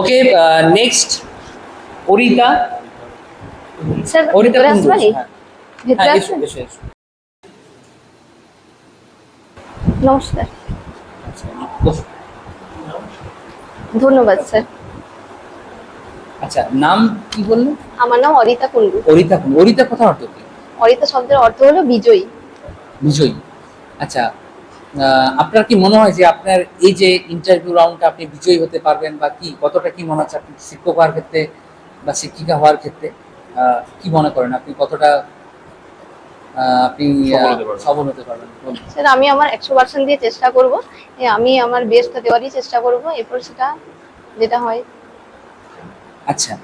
Okay next Arita Arita নমস্কার। ধন্যবাদ sir আচ্ছা নাম কি বললেন আমার নাম অরিতা কুন্ডু অরিতা কুন্ডু অরিতা কথা অর্থ কি? অরিতা শব্দের অর্থ হলো বিজয়ী। বিজয়ী। আচ্ছা আপনার কি মনে হয় যে আপনার এই যে ইন্টারভিউ রাউন্ডটা আপনি বিজয়ী হতে পারবেন বা কি? কতটা কি মনে হচ্ছে আপনি শিক্ষক হওয়ার ক্ষেত্রে বা শিক্ষিকা হওয়ার ক্ষেত্রে? আহ, কি মনে করেন আপনি? কতটা আহ, আপনি সফল হতে পারবেন। স্যার আমি আমার একশো পার্সেন্ট দিয়ে চেষ্টা করব। আমি আমার বেস্টটা দেওয়ারই চেষ্টা করব। এরপর সেটা যেটা হয়। আচ্ছা।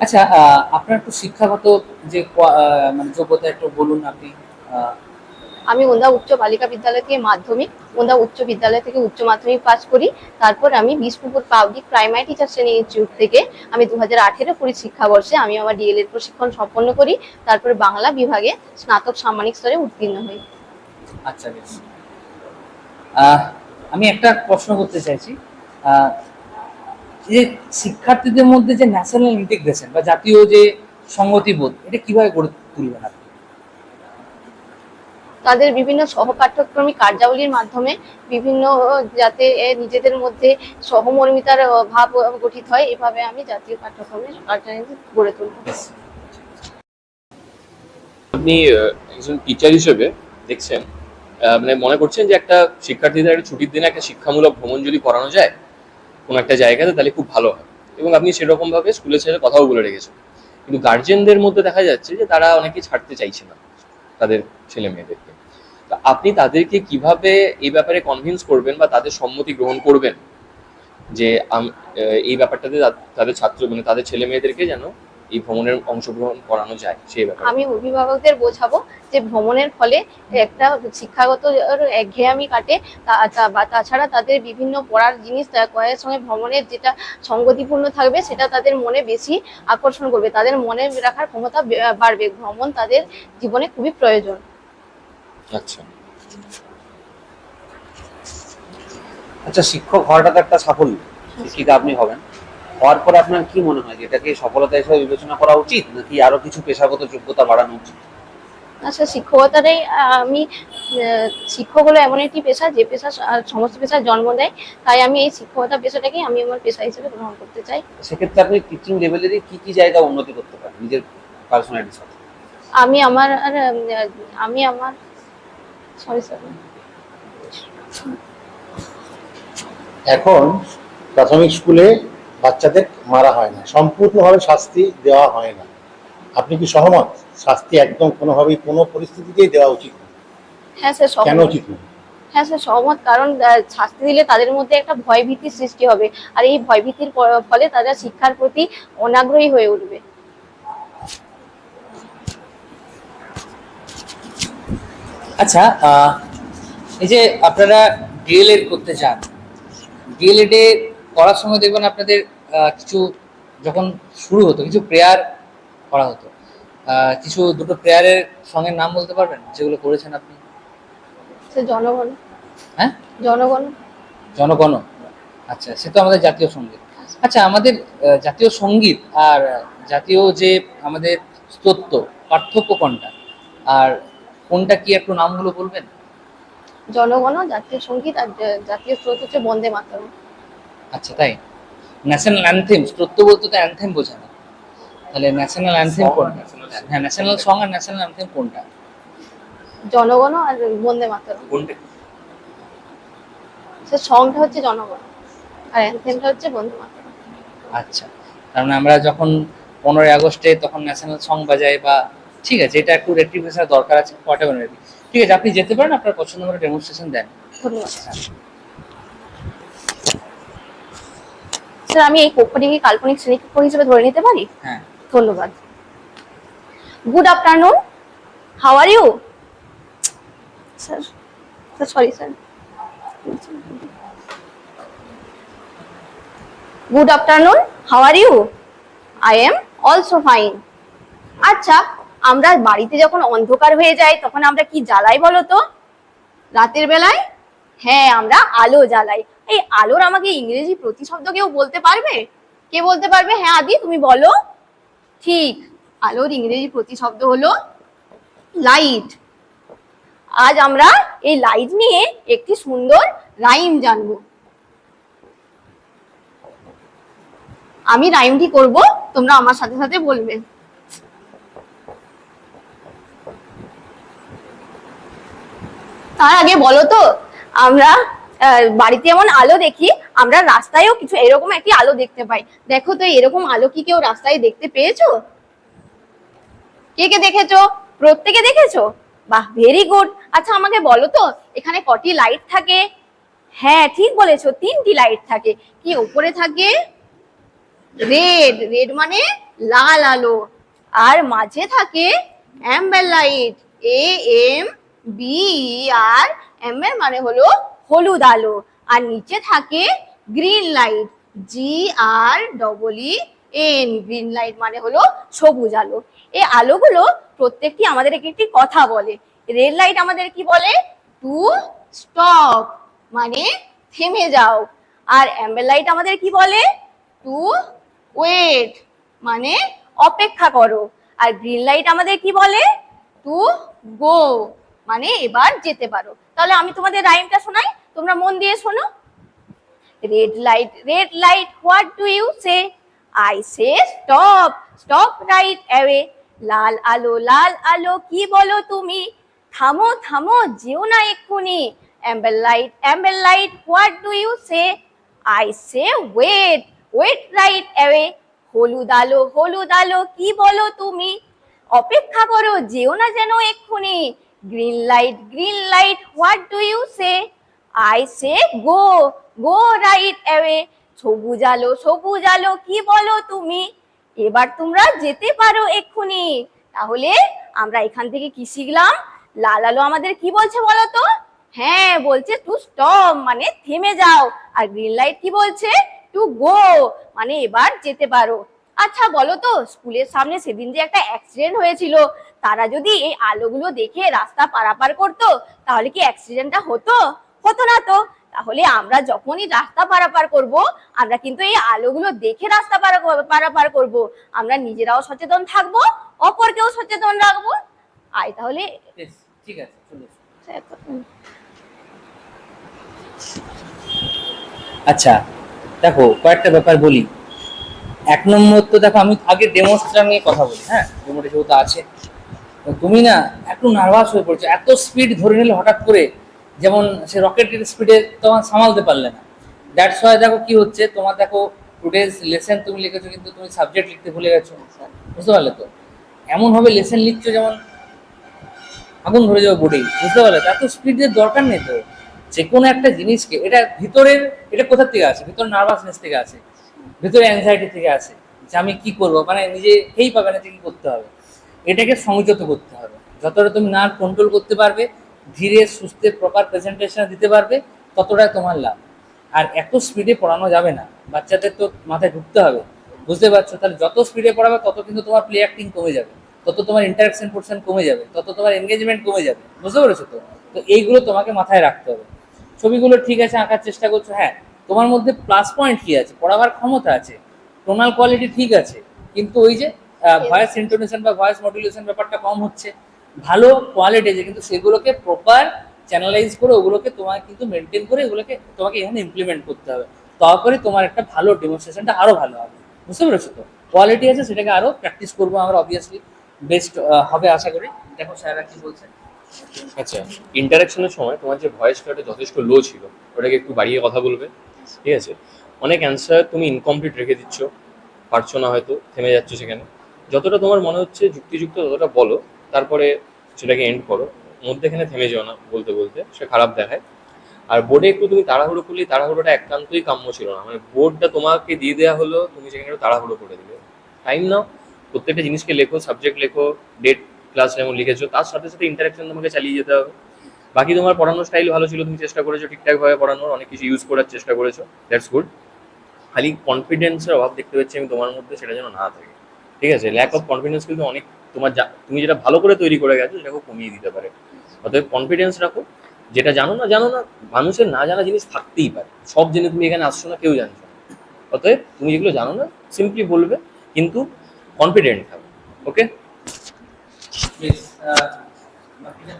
আচ্ছা আহ, আপনার একটু শিক্ষাগত যে আহ, মানে যোগ্যতা একটু বলুন আপনি। আহ, আমি ওন্দা উচ্চ বালিকা বিদ্যালয় থেকে মাধ্যমিক, ওন্দা উচ্চ বিদ্যালয় থেকে উচ্চ মাধ্যমিক পাস করি। তারপর আমি Bishnupur public primary teacher training institute থেকে আমি দু হাজার আঠেরো কুড়ি শিক্ষাবর্ষে আমি আমার ডিএলএড প্রশিক্ষণ সম্পন্ন করি। তারপর বাংলা বিভাগে স্নাতক সাম্মানিক স্তরে উত্তীর্ণ হই। আচ্ছা বেশ। আমি একটা প্রশ্ন করতে চাইছি। যে শিক্ষার্থীদের মধ্যে যে ন্যাশনাল ইন্টিগ্রেশন বা জাতীয় যে সংগতিবোধ, এটা কীভাবে গড়ে তুলবেন আপনি? তাদের বিভিন্ন সহপাঠ্যক্রমিক কার্যাবলীর মাধ্যমে বিভিন্ন যাতে নিজেদের মধ্যে সহমর্মিতার ভাব গঠিত হয়, এভাবে আমি জাতীয় পাঠ্যক্রমের কার্যাবলী গড়ে তুলব। আপনি একজন টিচার হিসেবে দেখছেন মানে মনে করছেন যে একটা শিক্ষার্থীদের একটা ছুটির দিনে একটা শিক্ষামূলক ভ্রমণ যদি করানো যায়, কোনো একটা জায়গাতে, তাহলে খুব ভালো হয়। এবং আপনি সেরকমভাবে স্কুলের ছেলে কথাও বলে রেখেছেন। কিন্তু গার্জেনদের মধ্যে দেখা যাচ্ছে যে তারা অনেকে ছাড়তে চাইছে না। তাদের ছেলে মেয়েদেরকে। আপনি তাদেরকে কীভাবে এই ব্যাপারে কনভিন্স করবেন বা তাদের সম্মতি গ্রহণ করবেন? যে এই ব্যাপারটাতে তাদের ছাত্র মানে তাদের ছেলে মেয়েদেরকে যেন এই ভ্রমণের অংশগ্রহণ করানো যায় সেই ব্যাপারে। আমি অভিভাবকদের বোঝাবো যে ভ্রমণের ফলে একটা শিক্ষাগত একঘেয়ামি কাটে তাছাড়া তাদের বিভিন্ন পড়ার জিনিস কয়ের সঙ্গে ভ্রমণের যেটা সঙ্গতিপূর্ণ থাকবে সেটা তাদের মনে বেশি আকর্ষণ করবে। তাদের মনে রাখার ক্ষমতা বাড়বে। ভ্রমণ তাদের জীবনে খুবই প্রয়োজন। আচ্ছা। আচ্ছা শিক্ষক হওয়াটা তো একটা সাফল্য। শিক্ষিকা আপনি হবেন। হওয়ার পরে আপনার কি মনে হয় এটাকে সফলতা হিসেবে বিবেচনা করা উচিত নাকি আরও কিছু পেশাগত যোগ্যতা বাড়ানো উচিত? আচ্ছা শিক্ষকতাটাই আমি শিক্ষক হলো এমন একটি পেশা যে পেশা সমস্ত পেশার জন্ম দেয় তাই আমি এই শিক্ষকতা পেশাটাকেই আমি আমার পেশা হিসেবে গ্রহণ করতে চাই। সেক্ষেত্রে আপনি টিচিং লেভেলেরই কি কি জায়গা উন্নতি করতে পারেন নিজের পার্সোনালিটির সাথে আমি আমার আর, আমি আমার সরি স্যার এখন প্রাথমিক স্কুলে বাচ্চাদের মারা হয় না সম্পূর্ণভাবে শাস্তি দেওয়া হয় না। আপনি কি সহমত? শাস্তি একদম কোনোভাবেই কোনো পরিস্থিতিতেই দেওয়া উচিত না। হ্যাঁ স্যার কেন উচিত নয় হ্যাঁ স্যার সহমত কারণ শাস্তি দিলে তাদের মধ্যে একটা ভয় ভীতির সৃষ্টি হবে। আর এই ভয় ভীতির ফলে তারা শিক্ষার প্রতি অনাগ্রহী হয়ে উঠবে। আচ্ছা আহ, এই যে আপনারা ডিএলএড করতে চান ডিএলএড এ করার সময় দেখবেন আপনাদের কিছু যখন শুরু হতো কিছু প্রেয়ার করা হতো কিছু দুটো প্রেয়ারের সঙ্গে নাম বলতে পারবেন যেগুলো করেছেন আপনি? জনগণ। হ্যাঁ? জনগণ। জনগণ। আচ্ছা সে তো আমাদের জাতীয় সংগীত। আচ্ছা আমাদের জাতীয় সংগীত আর জাতীয় যে আমাদের স্তোত্র পার্থক্য কোনটা আর কোনটা কি একটু নামগুলো বলবেন? জনগণ জাতীয় সংগীত আর জাতীয় স্রোত হচ্ছে বন্দে মাতরম। আচ্ছা তাই? ন্যাশনাল অ্যানথেম স্তোত্র বলতে তো অ্যানথেম বোঝে না তাহলে ন্যাশনাল অ্যানথেম কোনটা হ্যাঁ ন্যাশনাল সং আর ন্যাশনাল অ্যানথেম কোনটা? জনগণ আর বন্দে মাতরম। কোনটা? সে সংটা হচ্ছে জনগণ আর অ্যান্থেমটা হচ্ছে বন্দে মাতরম। আচ্ছা তার মানে আমরা যখন পনেরোই আগস্টে তখন ন্যাশনাল সং বাজাই বা ঠিক আছে এটা একটু রেক্টিফিকেশন দরকার আছে হোয়াট এভার ঠিক আছে আপনি যেতে পারেন আপনার পছন্দ মতো ডেমনস্ট্রেশন দেন। ধন্যবাদ। স্যার আমি এই কোম্পানিকে কাল্পনিক শ্রেণীকক্ষ হিসেবে ধরে নিতে পারি? হ্যাঁ। ধন্যবাদ। Good afternoon how are you sir sir sorry sir. Good afternoon how are you I am also fine আচ্ছা আমরা বাড়িতে যখন অন্ধকার হয়ে যায় তখন আমরা কি জ্বালাই বলো তো? রাতের বেলায়? হ্যাঁ আমরা আলো জ্বালাই। এই আলোর আমাকে ইংরেজি প্রতিশব্দ কেউ বলতে পারবে? কে বলতে পারবে? হ্যাঁ আদি, তুমি বলো। ঠিক, আলোর ইংরেজি প্রতিশব্দ হলো লাইট। আজ আমরা এই লাইট নিয়ে একটি সুন্দর রাইম জানব। আমি রাইমটি করব, তোমরা আমার সাথে সাথে বলবে। তার আগে বলো তো, আমরা বাড়িতে যেমন আলো দেখি, আমরা রাস্তায়ও কিছু এরকম একটি আলো দেখতে পাই। দেখো তো, এরকম আলো কি কেউ রাস্তায় দেখতে পেয়েছ? কে কে দেখেছ? প্রত্যেকে দেখেছ? বাহ ভেরি গুড আচ্ছা আমাকে বলো তো, এখানে কটি লাইট থাকে? হ্যাঁ ঠিক বলেছ, তিনটি লাইট থাকে। কি উপরে থাকে? রেড রেড মানে লাল আলো। আর মাঝে থাকে amber light A M B R এর মানে হলো হলুদ আলো। আর নিচে থাকে green light G R double E N green light মানে হলো সবুজ আলো। এই আলোগুলো প্রত্যেকটি আমাদের একটি কথা বলে। রেড লাইট আমাদের কি বলে? টু স্টপ মানে থেমে যাও। আর অ্যাম্বার লাইট আমাদের কি বলে? টু ওয়েট মানে অপেক্ষা করো। আর গ্রিন লাইট আমাদের কি বলে? টু গো মানে এবার যেতে পারো। তাহলে আমি তোমাদের রাইমটা শোনাই। তোমরা মন দিয়ে শোনো। Red light red light what do you say I say stop stop right away লাল আলো লাল আলো, কি বলো তুমি? থামো থামো, যেও না এক্ষুনি। Amber light amber light what do you say I say wait wait right away হলুদ আলো হলুদ আলো, কি বলো তুমি? অপেক্ষা করো, যেও না যেন এক্ষুনি। Green light green light what do you say I say go go right away সবুজ আলো সবুজ আলো, কি বলো তুমি? এবার তোমরা যেতে পারো এক্ষুনি। তাহলে আমরা এখান থেকে কি শিখলাম? লাল আলো আমাদের কি বলছে বলো তো? হ্যাঁ বলছে টু স্টপ মানে থেমে যাও। আর গ্রিন লাইট কি বলছে? টু গো মানে এবার যেতে পারো। আচ্ছা বলো তো, স্কুলের সামনে সেদিন যে একটা অ্যাক্সিডেন্ট হয়েছিল, তারা যদি এই আলোগুলো দেখে রাস্তা পারাপার করতো, তাহলে কি অ্যাক্সিডেন্টটা হতো? হতো না তো? তাহলে আমরা যখনই রাস্তা পারাপার করব, আমরা কিন্তু এই আলোগুলো দেখে রাস্তা পারা- পারাপার করব। আমরা নিজেরাও সচেতন থাকব, অপরকেও সচেতন রাখব। আয় তাহলে। ঠিক আছে আচ্ছা দেখো, কয়েকটা ব্যাপার বলি। এক নম্বর তো দেখো, আমি আগে ডেমোস্ট্রা নিয়ে কথা বলি হ্যাঁ? ডেমোটা যেহেতু আছে। তুমি না, একটু নার্ভাস হয়ে পড়ছো, এত স্পিড ধরে নিলে হঠাৎ করে যেমন সে রকেটের স্পিডে তোমার সামালতে পারলে না। দ্যাটস ওয়াই দেখো কি হচ্ছে, তোমার দেখো টুডেজ লেসন তুমি লিখেছো কিন্তু তুমি সাবজেক্ট লিখতে ভুলে গেছো। বুঝতে পারলে তো? এমন ভাবে লেসন লিখছো যেমন আগুন ধরে যাবে বোর্ডেই বুঝতে পারলে? তো? এত স্পিডের দরকার নেই তো। যে কোনো একটা জিনিসকে, এটা ভিতরের, এটা কোথার থেকে আছে ভিতর নার্ভাসনেস থেকে আছে ভিতরে অ্যাংজাইটি থেকে আছে যে আমি কি করব? মানে নিজে এই পাবে না যে কি করতে হবে। এটাকে সংযত করতে হবে। যতটা তুমি না কন্ট্রোল করতে পারবে ধীরে সুস্থে প্রপার প্রেজেন্টেশন দিতে পারবে ততটাই তোমার লাভ। আর এত স্পিডে পড়ানো যাবে না। বাচ্চাদের তো মাথায় ঢুকতে হবে। বুঝতে পারছ? তাহলে যত স্পিডে পড়াবে তত কিন্তু তোমার প্লে অ্যাক্টিং কমে যাবে। তত তোমার ইন্টারাকশন পোর্শন কমে যাবে। তত তোমার এনগেজমেন্ট কমে যাবে। বুঝতে পেরেছ তো? তো এইগুলো তোমাকে মাথায় রাখতে হবে। ছবিগুলো ঠিক আছে আঁকার চেষ্টা করছ হ্যাঁ। তোমার মধ্যে প্লাস পয়েন্ট কি আছে? পড়াবার ক্ষমতা আছে। টোনাল কোয়ালিটি ঠিক আছে। কিন্তু ওই যে ভয়েস ইন্টোনেশন বা ভয়েস মডুলেশন ব্যাপারটা কম হচ্ছে। ভালো কোয়ালিটি আছে, কিন্তু সেগুলোকে প্রপার চ্যানেলাইজ করে ওগুলোকে তোমাকে কিন্তু মেনটেন করে ওগুলোকে তোমাকে এখানে ইমপ্লিমেন্ট করতে হবে। তারপরে তোমার একটা ভালো ডেমনস্ট্রেশনটা আরও ভালো হবে। বুঝতে পেরেছ তো? কোয়ালিটি আছে, সেটাকে আরও প্র্যাকটিস করব আমরা অবভিয়াসলি বেস্ট হবে আশা করি। দেখো স্যাররা কি বলছেন আচ্ছা ইন্টারাকশনের সময় তোমার যে ভয়েসটা ওটা যথেষ্ট লো ছিল, ওটাকে একটু বাড়িয়ে কথা বলবে, ঠিক আছে? অনেক অ্যান্সার তুমি ইনকমপ্লিট রেখে দিচ্ছ, পারছ না হয়তো, থেমে যাচ্ছ সেখানে। যতটা তোমার মনে হচ্ছে যুক্তিযুক্ত, ততটা বলো। তারপরে সেটাকে এন্ড করো। মধ্যেখানে থেমে যেও না বলতে বলতে, সে খারাপ দেখায়। আর বোর্ডে একটু তুমি তাড়াহুড়ো করলে, তাড়াহুড়োটা একান্তই কাম্য ছিল না। মানে বোর্ডটা তোমাকে দিয়ে দেওয়া হলো, তুমি সেখানে একটু তাড়াহুড়ো করে দিলে। টাইম নাও, প্রত্যেকটা জিনিসকে লেখো সাবজেক্ট লেখো ডেট ক্লাস যেমন লিখেছো, তার সাথে সাথে ইন্টারাকশন তোমাকে চালিয়ে যেতে হবে। বাকি তোমার পড়ানোর স্টাইল ভালো ছিল, তুমি চেষ্টা করেছ ঠিকঠাকভাবে পড়ানোর, অনেক কিছু ইউজ করার চেষ্টা করেছ দ্যাটস গুড খালি কনফিডেন্সের অভাব দেখতে পাচ্ছি আমি তোমার মধ্যে, সেটা যেন না থাকে। ঠিক আছে ল্যাক অফ কনফিডেন্স কিন্তু অনেক তোমার তুমি যেটা ভালো করে তৈরি করে গেছো সেটাকে কমিয়ে দিতে পারে। অতএব কনফিডেন্স রাখো যেটা জানো না জানো না মানুষের না জানা জিনিস থাকতেই পারে। সব জেনে তুমি এখানে আসছো না কেউ জানছো না। অতএব তুমি যেগুলো জানো না সিম্পলি বলবে কিন্তু কনফিডেন্ট থাকবে ওকে বাকিটা?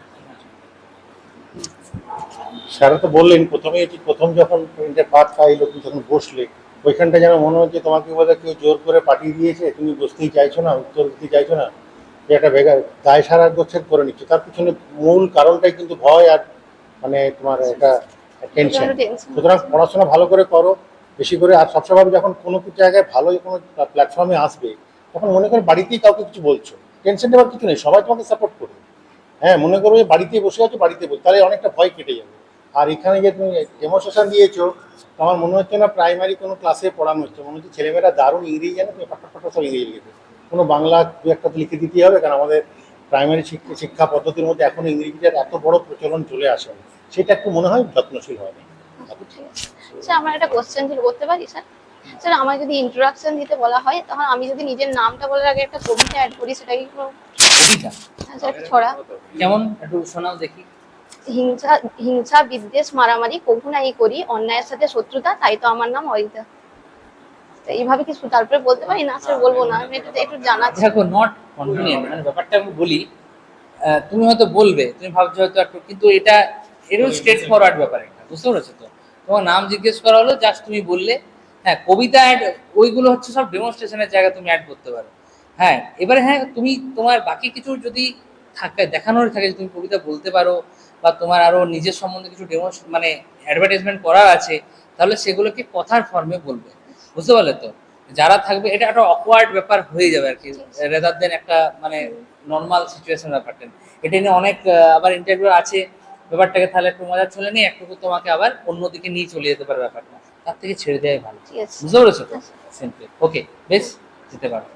স্যারা তো বললেন প্রথমে এটি প্রথম যখন প্রিন্টের পাঠ খাইলো তুমি যখন বসলে ওইখানটা যেন মনে হচ্ছে তোমাকে বোধহয় কেউ জোর করে পাঠিয়ে দিয়েছে তুমি বসতেই চাইছো না উত্তর দিতে চাইছো না যে একটা বেগার দায় সারা গোচ্ছেদ করে নিচ্ছে। তার পিছনে মূল কারণটাই কিন্তু ভয় আর মানে তোমার একটা টেনশন সুতরাং পড়াশোনা ভালো করে করো বেশি করে আর সবসময় যখন কোনো জায়গায় ভালো কোনো প্ল্যাটফর্মে আসবে তখন মনে করো বাড়িতেই কাউকে কিছু বলছো। টেনশন নেওয়ার কিছু নেই সবাই তোমাকে সাপোর্ট করবে। হ্যাঁ মনে করো যে বাড়িতে বসে আছো বাড়িতে বল তাহলে অনেকটা ভয় কেটে যাবে। আর এখানে যে তুমি ডেমোস্ট্রেশন দিয়েছ আমার মনে হচ্ছে না প্রাইমারি কোনো ক্লাসে পড়ানো হচ্ছে। মনে হচ্ছে ছেলেমেয়েরা দারুণ ইংরেজি জানে তুমি ফাটা ফাটা সব ইংরেজি লিখেছো কোনো বাংলা দু একটা লিখে দিতেই হবে কারণ আমাদের প্রাইমারি শিক্ষা শিক্ষা পদ্ধতির মধ্যে এখনও ইংরেজিটার এত বড় প্রচলন চলে আসে। সেটা একটু মনে হয় যত্নশীল হয়নি ঠিক স্যার আমার একটা কোশ্চেন ছিল করতে পারি স্যার স্যার আমার যদি ইন্ট্রোডাকশন দিতে বলা হয় তখন আমি যদি নিজের নামটা বলার আগে একটা কবিতা অ্যাড করি সেটা কি কবিতা হ্যাঁ, স্যার ছড়া। কেমন একটু শোনাও দেখি। হিংসা হিংসা, বিদ্বেষ, মারামারি কভু নাই করি, অন্যায়ের সাথে শত্রুতা, তাই তো আমার নাম অরিতা। এইভাবে কিছু তারপরে বলতে পারি? না, স্যার, বলব না। আমি একটু একটু জানাচ্ছি। দেখো নট কনভিনিয়েন্ট মানে ব্যাপারটা আমি বলি তুমি হয়তো বলবে, তুমি ভাবছ হয়তো একটু, কিন্তু এটা এরও স্ট্রেট ফরওয়ার্ড ব্যাপার একটা বুঝতে পেরেছ তো? তোমার নাম জিজ্ঞেস করা হলো জাস্ট তুমি বললে হ্যাঁ কবিতা অ্যাড ওইগুলো হচ্ছে সব ডেমনস্ট্রেশনের জায়গায় তুমি অ্যাড করতে পারো। হ্যাঁ এবারে হ্যাঁ তুমি তোমার বাকি কিছু যদি থাকে, দেখানোর থাকে তুমি কবিতা বলতে পারো বা তোমার আরও নিজের সম্বন্ধে কিছু ডেমো মানে অ্যাডভার্টাইজমেন্ট করার আছে তাহলে সেগুলোকে কথার ফর্মে বলবে। বুঝতে পারলে তো? যারা থাকবে এটা একটা অকওয়ার্ড ব্যাপার হয়ে যাবে আর কি রেদার দেন একটা মানে নর্মাল সিচুয়েশন ব্যাপারটা। এটা নিয়ে অনেক আবার ইন্টারভিউ আছে ব্যাপারটাকে তাহলে একটু মজা চলে নিয়ে একটু তোমাকে আবার অন্যদিকে নিয়ে চলে যেতে পারে ব্যাপারটা। তার থেকে ছেড়ে দেওয়াই ভালো। বুঝতে পেরেছ তো? সিম্পলি ওকে বেশ যেতে পারো।